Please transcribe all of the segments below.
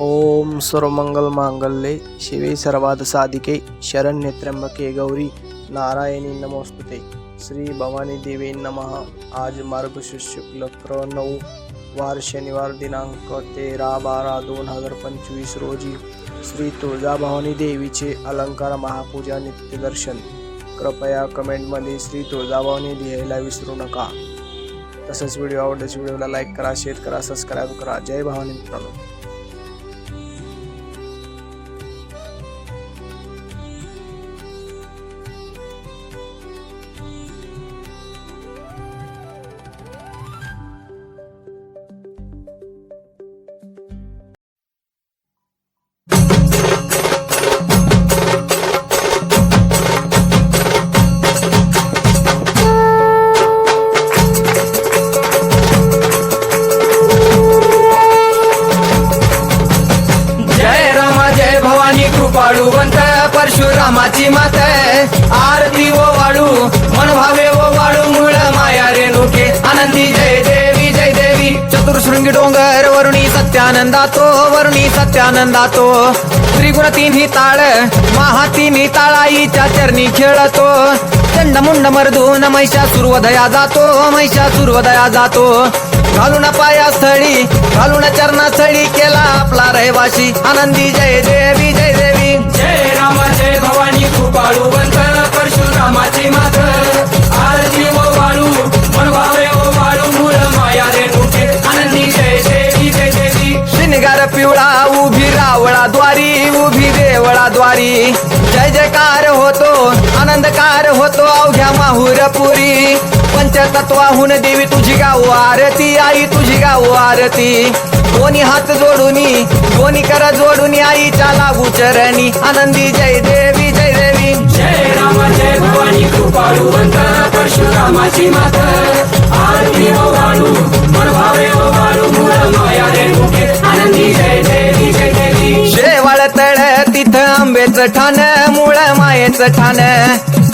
ओम सर्वमंगल मांगल्ये शिवे सर्वाद साधिके शरण्ये त्र्यंबके गौरी नारायणी नमोस्तुते श्री भवानी देवी नमः आज मार्गशीर्ष शुक्ल क्रम नऊ वार शनिवार दिनांक तेरा बारा दोन हजार पंचवीस रोजी श्री तुळजाभवानी देवीचे अलंकार महापूजा नित्यदर्शन कृपया कमेंटमध्ये श्री तुळजाभवानी लिहायला विसरू नका तसंच व्हिडिओ आवडल्यास व्हिडिओला लाईक करा शेअर करा सबस्क्राईब करा जय भवानी मित्रांनो परशुरामाची मात आरती ओ वाळू मन भावे ओ वाळू मुळ माया रेणुके आनंदी जय देवी जय देवी. चतुर्शृंगी डोंगर वरुणी सत्यानंदातो वरुणी सत्यानंदातो. त्रिगुण तिन्ही ताळ महा तिन्ही ताळाईच्या चरणी खेळतो. चंड मुंड मर्दून मैशा सुरवदया जातो मैशा सुरवदया जातो. घालून पाया स्थळी घालून चरणा स्थळी केला आपला रहिवाशी आनंदी जय देवी जय देवी. भवानी कृपाळू बंद परशुरामाची मात. आरती ओ वाळू मन भावे ओ वाळू मूळ माया रे तुझे आनंदी जय देवी जय देवी शिनगार पिवळा उभी रावळा द्वारी उभी देवळा द्वारी. जय जयकार होतो आनंदकार होतो अवघ्या माहुरपुरी. पंचतत्वाहून देवी तुझी गाव आरती आई तुझी गाव आरती. दोन्ही हात जोडूनी दोन्ही कर जोडून आईच्या लागू चरणी. आनंदी जय देवी जय देवी. जय राम जय भवानी कृपाळू वंत परशुरामाची मात. आरती मूळ माया आनंदी जय देवी जय देवी. शेवाळ तळ तिथं आंबेचं ठाण मूळ मायेचं ठाण.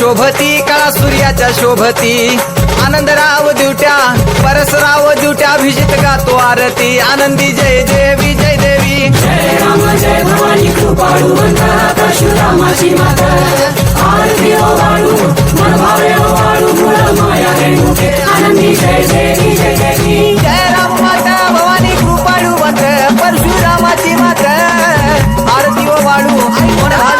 शोभती कळा सूर्याच्या शोभती. आनंदराव दिवट्या परसराव दिवट्या अभिजित गातो आरती. आनंदी जय देवी जय देवी. जय राम जय भवानी कृपाळू परशुरामाची मात. आरती ओ वाळू मन भावे ओ वाळू मूळ माया रेणुके आनंदी जय देवी जय देवी जय राम माता भवानी कृपाळू परशुरामाची मात. आरती ओ वाळू मन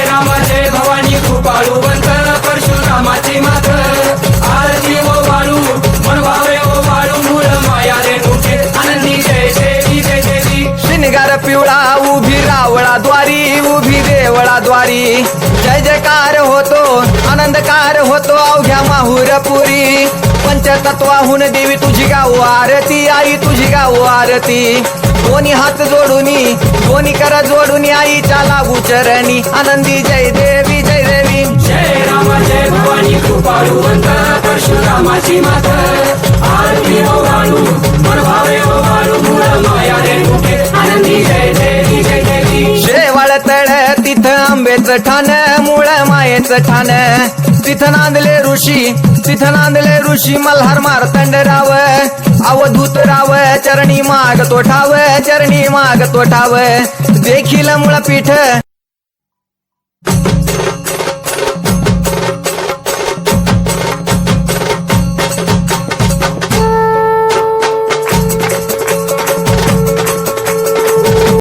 जय भवानी कृपाळुवंत परशुरामाची मात आरती हो ओ वाळू मन ओ वाळू हो मूळ माया रेणुके आनंदी जय देवी जय देवी. शिनगार पिवळा उभी रावळा द्वारी उभी देवळा द्वारी जय जयकार होतो आनंदकार होतो अवघ्या माहुरपुरी. पंचतत्वाहून देवी तुझी गाव आरती आई तुझी गाव आरती. दोन्ही हात जोडूनी दोन्ही कर जोडून आईच्या लागू चरणी. आनंदी जय देवी जय देवी. जय राम जय भवानी कृपाळुवंत परशुरामाची मात. आरती वाळू मूळ माया रेणुके आनंदी जय देवी जय देवी. शेवाळ तळ तिथं आंबेचं ठाण. मायेचं ठाण. तिथं नांदले ऋषी तिथं नांदले ऋषी. मल्हार मारतंड राव अवधूत राव चरणी माग तो ठाव चरणी माग तो ठाव देखील मुळ पीठ